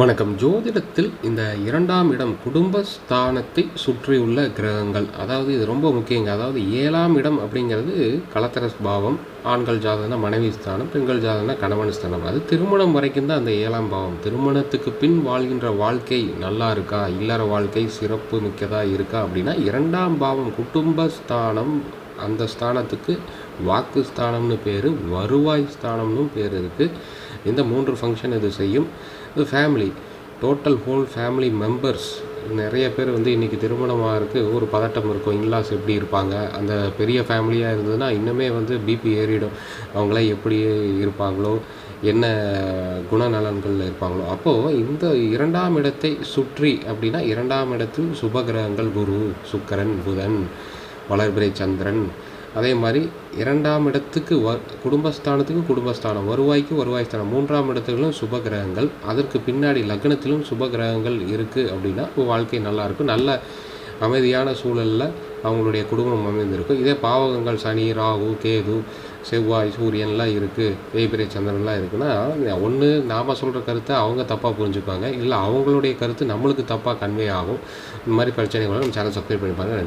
வணக்கம். ஜோதிடத்தில் இந்த இரண்டாம் இடம் குடும்பஸ்தானத்தை சுற்றியுள்ள கிரகங்கள் அதாவது இது ரொம்ப முக்கியங்க. அதாவது ஏழாம் இடம் அப்படிங்கிறது கலத்தர பாவம் ஆண்கள் ஜாதகம்னா மனைவி ஸ்தானம் பெண்கள் ஜாதகம்னா கணவன் ஸ்தானம். அது திருமணம் வரைக்கும் தான் அந்த ஏழாம் பாவம். திருமணத்துக்கு பின் வாழ்கின்ற வாழ்க்கை நல்லா இருக்கா? இல்லற வாழ்க்கை சிறப்பு மிக்கதாக இருக்கா? அப்படின்னா இரண்டாம் பாவம் குடும்பஸ்தானம் அந்த ஸ்தானத்துக்கு வாக்கு ஸ்தானம்னு பேர் வருவாய் ஸ்தானம்னு பேர் இருக்குது இந்த மூன்று ஃபங்க்ஷன் இது செய்யும். இது family total whole family members நிறைய பேர் வந்து இன்றைக்கி திருமணமாக இருக்குது ஒரு பதட்டம் இருக்கும். இன்லாஸ் எப்படி இருப்பாங்க? அந்த பெரிய ஃபேமிலியாக இருந்ததுன்னா இன்னுமே வந்து பிபி ஏறிடும். அவங்களாம் எப்படி இருப்பாங்களோ? என்ன குணநலன்களில் இருப்பாங்களோ? அப்போது இந்த இரண்டாம் இடத்தை சுற்றி அப்படின்னா இரண்டாம் இடத்தில் சுபகிரகங்கள் குரு சுக்கரன் புதன். வளர்பிறை சந்திரன் அதே மாதிரி இரண்டாம் இடத்துக்கு வ குடும்பஸ்தானத்துக்கு குடும்பஸ்தானம். வருவாய்க்கு வருவாய் ஸ்தானம் மூன்றாம் இடத்துகளும் சுப கிரகங்கள் அதற்கு பின்னாடி லக்னத்திலும் சுப கிரகங்கள் இருக்குது அப்படின்னா வாழ்க்கை நல்லாயிருக்கும் நல்ல அமைதியான சூழலில் அவங்களுடைய குடும்பம் அமைந்திருக்கும். இதே பாவகங்கள் சனி ராகு கேது செவ்வாய் சூரியன்லாம் இருக்குது தேய்பிரை சந்திரன்லாம் இருக்குன்னா ஒன்று நாம் சொல்கிற கருத்தை அவங்க தப்பாக புரிஞ்சுப்பாங்க. இல்லை அவங்களுடைய கருத்து நம்மளுக்கு தப்பாக கன்வே ஆகும். இந்த மாதிரி பிரச்சனைகளை நம்ம சேனல் சப்ஸ்கிரைப் பண்ணிப்பாங்க.